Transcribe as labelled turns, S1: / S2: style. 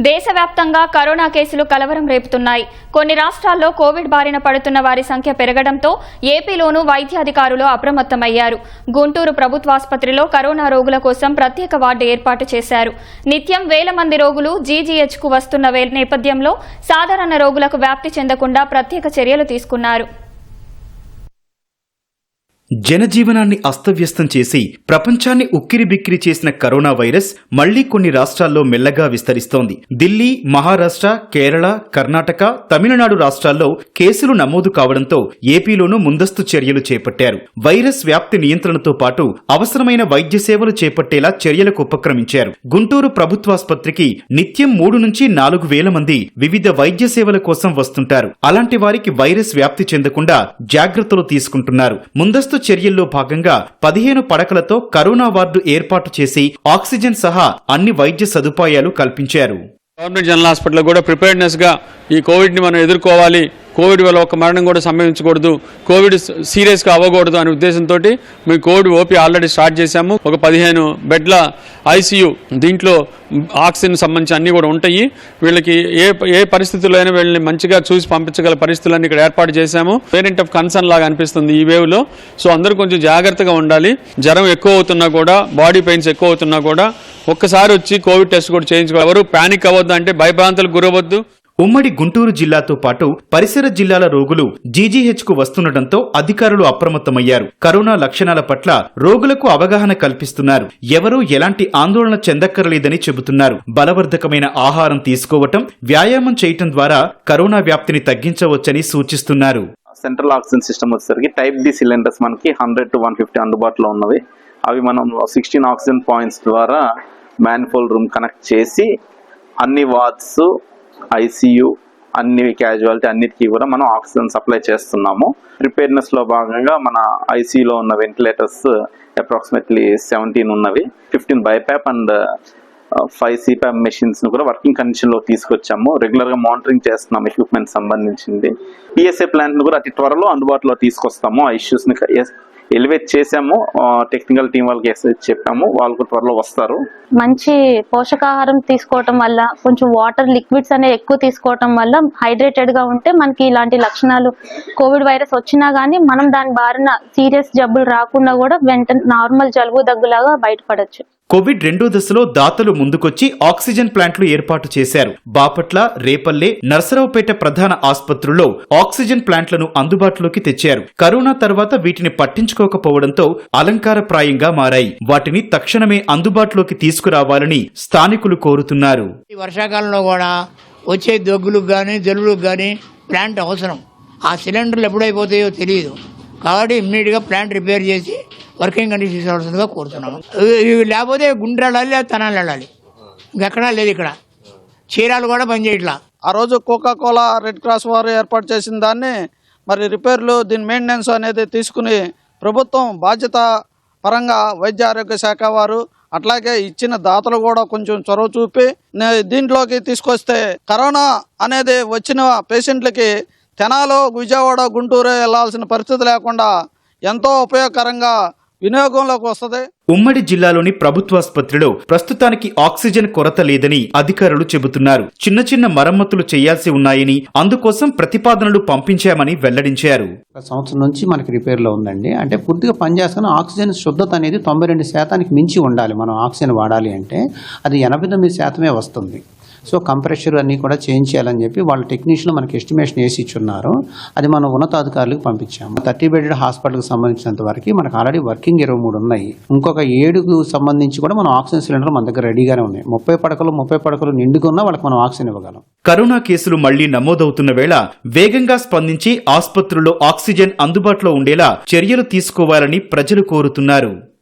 S1: దేశవ్యాప్తంగా కరోనా కేసులు కలవరం రేపుతున్నాయి. కొన్ని రాష్ట్రాల్లో కోవిడ్ బారిన పడుతున్న వారి సంఖ్య పెరగడంతో ఏపీలోనూ వైద్యాధికారులు అప్రమత్తమయ్యారు. గుంటూరు ప్రభుత్వాసుపత్రిలో కరోనా రోగుల కోసం ప్రత్యేక వార్డు ఏర్పాటు చేశారు. నిత్యం వేల మంది రోగులు జీజీహెచ్కు వస్తున్న వే- నేపథ్యంలో సాధారణ రోగులకు వ్యాప్తి చెందకుండా ప్రత్యేక చర్యలు తీసుకున్నారు.
S2: జనజీవనాన్ని అస్తవ్యస్తం చేసి ప్రపంచాన్ని ఉక్కిరిబిక్కిరి చేసిన కరోనా వైరస్ మళ్ళీ కొన్ని రాష్ట్రాల్లో మెల్లగా విస్తరిస్తోంది. ఢిల్లీ మహారాష్ట్ర కేరళ కర్ణాటక తమిళనాడు రాష్ట్రాల్లో కేసులు నమోదు కావడంతో ఏపీలోనూ ముందస్తు చర్యలు చేపట్టారు. వైరస్ వ్యాప్తి నియంత్రణతో పాటు అవసరమైన వైద్య సేవలు చేపట్టేలా చర్యలకు ఉపక్రమించారు. గుంటూరు ప్రభుత్వాసుపత్రికి నిత్యం మూడు నుంచి నాలుగు వేల మంది వివిధ వైద్య సేవల కోసం వస్తుంటారు. అలాంటి వారికి వైరస్ వ్యాప్తి చెందకుండా జాగ్రత్తలు తీసుకుంటున్నారు. ముందస్తు చర్యల్లో భాగంగా పదిహేను పడకలతో కరోనా వార్డు ఏర్పాటు చేసి ఆక్సిజన్ సహా అన్ని వైద్య సదుపాయాలు కల్పించారు.
S3: గవర్నమెంట్ జనరల్ హాస్పిటల్ కూడా ప్రిపేర్నెస్గా ఈ కోవిడ్ని మనం ఎదుర్కోవాలి. కోవిడ్ వల్ల ఒక మరణం కూడా సంభవించకూడదు. కోవిడ్ సీరియస్గా అవ్వకూడదు అనే ఉద్దేశంతో మేము కోవిడ్ ఓపీ ఆల్రెడీ స్టార్ట్ చేశాము. ఒక పదిహేను బెడ్ల ఐసీయూ దీంట్లో ఆక్సిజన్ సంబంధించి అన్నీ కూడా ఉంటాయి. వీళ్ళకి ఏ ఏ పరిస్థితుల్లో అయినా వీళ్ళని మంచిగా చూసి పంపించగల పరిస్థితులన్నీ ఇక్కడ ఏర్పాటు చేశాము. పేరెంట్ ఆఫ్ కన్సర్న్ లాగా అనిపిస్తుంది ఈ వేవ్లో. సో అందరూ కొంచెం జాగ్రత్తగా ఉండాలి. జ్వరం ఎక్కువ అవుతున్నా కూడా బాడీ పెయిన్స్ ఎక్కువ అవుతున్నా కూడా ఒక్కసారి వచ్చి కోవిడ్ టెస్ట్ కూడా చేయించుకోవాలి. ఎవరు ప్యానిక్ అవ్వద్దు అంటే భయభ్రాంతులకు గురవద్దు
S2: ఉమ్మడి గుంటూరు జిల్లాతో పాటు పరిసర జిల్లాల రోగులు జీజీహెచ్కు వస్తుండటంతో అధికారులు అప్రమత్తమయ్యారు. కరోనా లక్షణాల పట్ల రోగులకు అవగాహన కల్పిస్తున్నారు. ఎవరూ ఎలాంటి ఆందోళన చెందక్కర్లేదని చెబుతున్నారు. బలవర్ధకమైన ఆహారం తీసుకోవటం వ్యాయామం చేయటం ద్వారా కరోనా వ్యాప్తిని తగ్గించవచ్చని సూచిస్తున్నారు.
S4: సెంట్రల్ ఆక్సిజన్ సిస్టమ్ వచ్చేసరికి టైప్ డి సిలిండర్స్ మనకి హండ్రెడ్ టు వన్ ఫిఫ్టీ అందుబాటులో ఉన్నవి. అవి మనం సిక్స్టీన్ ఆక్సిజన్ పాయింట్స్ ద్వారా మ్యాన్ఫోల్ రూమ్ కనెక్ట్ చేసి అన్ని వార్డ్స్ ఐసీయూ అన్ని క్యాజువాలిటీ అన్నిటికీ కూడా మనం ఆక్సిజన్ సప్లై చేస్తున్నాము. ప్రిపేర్నెస్లో భాగంగా మన ఐసీయూలో ఉన్న వెంటిలేటర్స్ అప్రాక్సిమేట్లీ సెవెంటీన్ ఉన్నవి. Fifteen BiPAP and five CPAP మెషిన్స్ను కూడా వర్కింగ్ కండిషన్లో తీసుకొచ్చాము. రెగ్యులర్గా మానిటరింగ్ చేస్తున్నాము ఎక్విప్మెంట్ సంబంధించింది. పిఎస్ఏ ప్లాంట్ను కూడా అతి త్వరలో అందుబాటులో తీసుకొస్తాము. ఆ ఇష్యూస్ని ఎలివేట్ చేసాము టెక్నికల్ టీం వాళ్ళకి చెప్పాము. వాళ్ళు త్వరలో వస్తారు.
S5: మంచి పోషకాహారం తీసుకోవటం వల్ల కొంచెం వాటర్ లిక్విడ్స్ అనేవి ఎక్కువ తీసుకోవటం వల్ల హైడ్రేటెడ్గా ఉంటే మనకి ఇలాంటి లక్షణాలు కోవిడ్ వైరస్ వచ్చినా గానీ మనం దాని బారిన సీరియస్ జబ్బులు రాకుండా కూడా వెంటనే నార్మల్ జలుబు దగ్గులాగా బయటపడొచ్చు.
S2: కోవిడ్ రెండో దశలో దాతలు ముందుకొచ్చి ఆక్సిజన్ ప్లాంట్లు ఏర్పాటు చేశారు. బాపట్ల రేపల్లె నర్సరావుపేట ప్రధాన ఆసుపత్రుల్లో ఆక్సిజన్ ప్లాంట్లను అందుబాటులోకి తెచ్చారు. కరోనా తర్వాత వీటిని పట్టించుకోకపోవడంతో అలంకారప్రాయంగా మారాయి. వాటిని తక్షణమే అందుబాటులోకి తీసుకురావాలని స్థానికులు కోరుతున్నారు.
S6: ఈ వర్షాకాలంలో కూడా వచ్చే దగ్గులకు కానీ జలుబులకు కానీ ప్లాంట్ అవసరం. ఆ సిలిండర్లు ఎప్పుడైపోతాయో తెలియదు కాబట్టి ఇమ్మీడియట్గా ప్లాంట్ రిపేర్ చేసి వర్కింగ్ కండిషన్ తీసుకోవాల్సిందిగా కోరుతున్నాము. ఇవి- లేకపోతే గుండ్ర వెళ్ళాలి లేదా తనాలు వెళ్ళాలి ఇంకెక్కడా లేదు ఇక్కడ. చీరాలు కూడా పనిచేయట్లా
S7: ఆ రోజు కోకా కోలా రెడ్ క్రాస్ వారు ఏర్పాటు చేసిన దాన్ని మరి రిపేర్లు దీని మెయింటెనెన్స్ అనేది తీసుకుని ప్రభుత్వం బాధ్యత పరంగా వైద్య ఆరోగ్య శాఖ వారు అట్లాగే ఇచ్చిన దాతలు కూడా కొంచెం చొరవ చూపి నే- దీంట్లోకి తీసుకొస్తే కరోనా అనేది వచ్చిన పేషెంట్లకి తెనాలు విజయవాడ గుంటూరు వెళ్ళాల్సిన పరిస్థితి లేకుండా ఎంతో ఉపయోగకరంగా వినియోగంలోకి వస్తుంది.
S2: ఉమ్మడి జిల్లాలోని ప్రభుత్వాసుపత్రిలో ప్రస్తుతానికి ఆక్సిజన్ కొరత లేదని అధికారులు చెబుతున్నారు. చిన్న చిన్న మరమ్మతులు చేయాల్సి ఉన్నాయని అందుకోసం ప్రతిపాదనలు పంపించామని వెల్లడించారు.
S8: ఒక సంవత్సరం నుంచి మనకి రిపేర్లో ఉందండి. అంటే పూర్తిగా పనిచేస్తున్న ఆక్సిజన్ శుద్ధత అనేది తొంభై రెండు శాతానికి మించి ఉండాలి. మనం ఆక్సిజన్ వాడాలి అంటే అది ఎనభై తొమ్మిది శాతమే వస్తుంది. సో కంప్రెషర్ అన్నీ కూడా చేంజ్ చేయాలని చెప్పి వాళ్ళ టెక్నీషియన్లు మనకి ఎస్టిమేషన్ వేసి ఇచ్చున్నారు. అది మనం ఉన్నతాధికారులకు పంపించాము. థర్టీ బెడెడ్ హాస్పిటల్కి సంబంధించినంత వరకు మనకు ఆల్రెడీ వర్కింగ్ ఇరవై మూడు ఉన్నాయి. ఇంకొక ఏడుకు సంబంధించి కూడా మనం ఆక్సిజన్ సిలిండర్ మన దగ్గర రెడీగానే ఉన్నాయి. ముప్పై పడకలు ముప్పై పడకలు నిండుగా వాళ్ళకి మనం ఆక్సిజన్ ఇవ్వగలం.
S2: కరోనా కేసులు మళ్ళీ నమోదవుతున్న వేళ వేగంగా స్పందించి ఆసుపత్రుల్లో ఆక్సిజన్ అందుబాటులో ఉండేలా చర్యలు తీసుకోవాలని ప్రజలు కోరుతున్నారు.